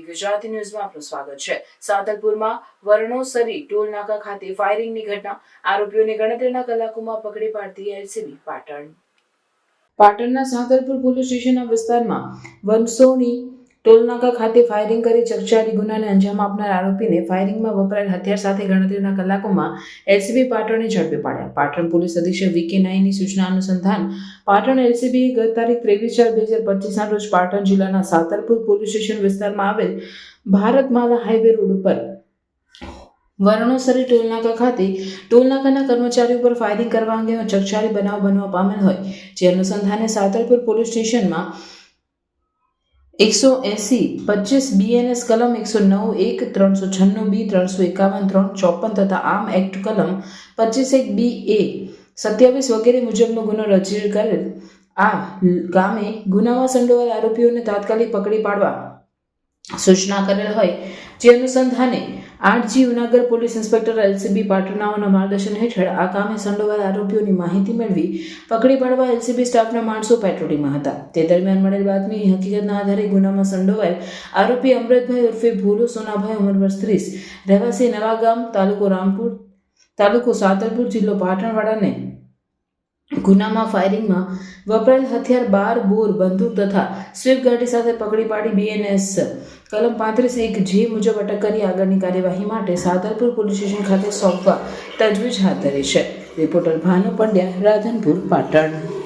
ગુજરાતી ન્યૂઝમાં આપનું સ્વાગત છે. સાતલપુરમાં વર્ણોસરી ટોલ નાકા ખાતે ફાયરિંગની ઘટના. આરોપીઓને ગણતરીના કલાકોમાં પકડી પાડતી એલસીબી પાટણ. પાટણના સાતરપુર પોલીસ સ્ટેશનના વિસ્તારમાં વનસોની ટોલનાકા ખાતે ફાયરિંગ કરી ચકચારી ગુનાને અંજામ આપનાર આરોપીને ફાયરિંગમાં વપરાયેલ હથિયાર સાથે ગણતરીના કલાકોમાં એલસીબી પાટણને ઝડપી પાડ્યા. પાટણ પોલીસ અધિક્ષક વીકે નાઈની સૂચના અનુસંધાન પાટણ એલસીબીએ ગત તારીખ ત્રેવીસ ચાર બે હજાર પચીસના રોજ પાટણ જિલ્લાના સાતરપુર પોલીસ સ્ટેશન વિસ્તારમાં આવેલ ભારતમાલા હાઈવે રોડ ઉપર વર્ણોસરી ટોલનાકા ખાતે ટોલનાકાના કર્મચારીઓ પર ફાયરિંગ કરવા અંગેનો ચકચારી બનાવ બનવા પામેલ હોય. જે અનુસંધાને સાતરપુર પોલીસ સ્ટેશનમાં એકસો એંસી પચીસ બીએનએસ કલમ, એકસો નવ એક, ત્રણસો છન્નું બી, ત્રણસો એકાવન, ત્રણ ચોપન તથા આમ એક્ટ કલમ પચીસ એક બી એ સત્યાવીસ વગેરે મુજબનો ગુનો રજી કરેલ. આ ગામે ગુનામાં સંડોવાયેલ આરોપીઓને તાત્કાલિક પકડી પાડવા સૂચના કરેલ હોય, જે અનુસંધાને આઠ G Unagar police inspector LCB પાટણાઓના માર્ગદર્શન હેઠળ આ કામે સંડોવાયેલ આરોપીઓની માહિતી મેળવી પકડી પાડવા એલસીબી સ્ટાફના માણસો પેટ્રોલિંગમાં હતા. તે દરમિયાન મળેલ બાતમી હકીકતના આધારે ગુનામાં સંડોવાયેલ આરોપી અમૃતભાઈ ઉર્ફે ભૂલો સોનાભાઈ ઉંમર વર્ષ ત્રીસ, રહેવાસી નવાગામ, તાલુકો રામપુર, તાલુકો સાતલપુર જિલ્લો પાટણવાડાને ગુનામાં ફાયરિંગમાં વપરાયેલ હથિયાર, બાર, બોર, બંદૂક તથા સ્વિફ્ટ ગાડી સાથે પકડી પાડી બીએનએસ કલમ પાંત્રીસ એક જે મુજબ અટક કરી આગળની કાર્યવાહી માટે સાદરપુર પોલીસ સ્ટેશન ખાતે સોંપવા તજવીજ હાથ ધરી છે. રિપોર્ટર ભાનુ પંડ્યા, રાધનપુર, પાટણ.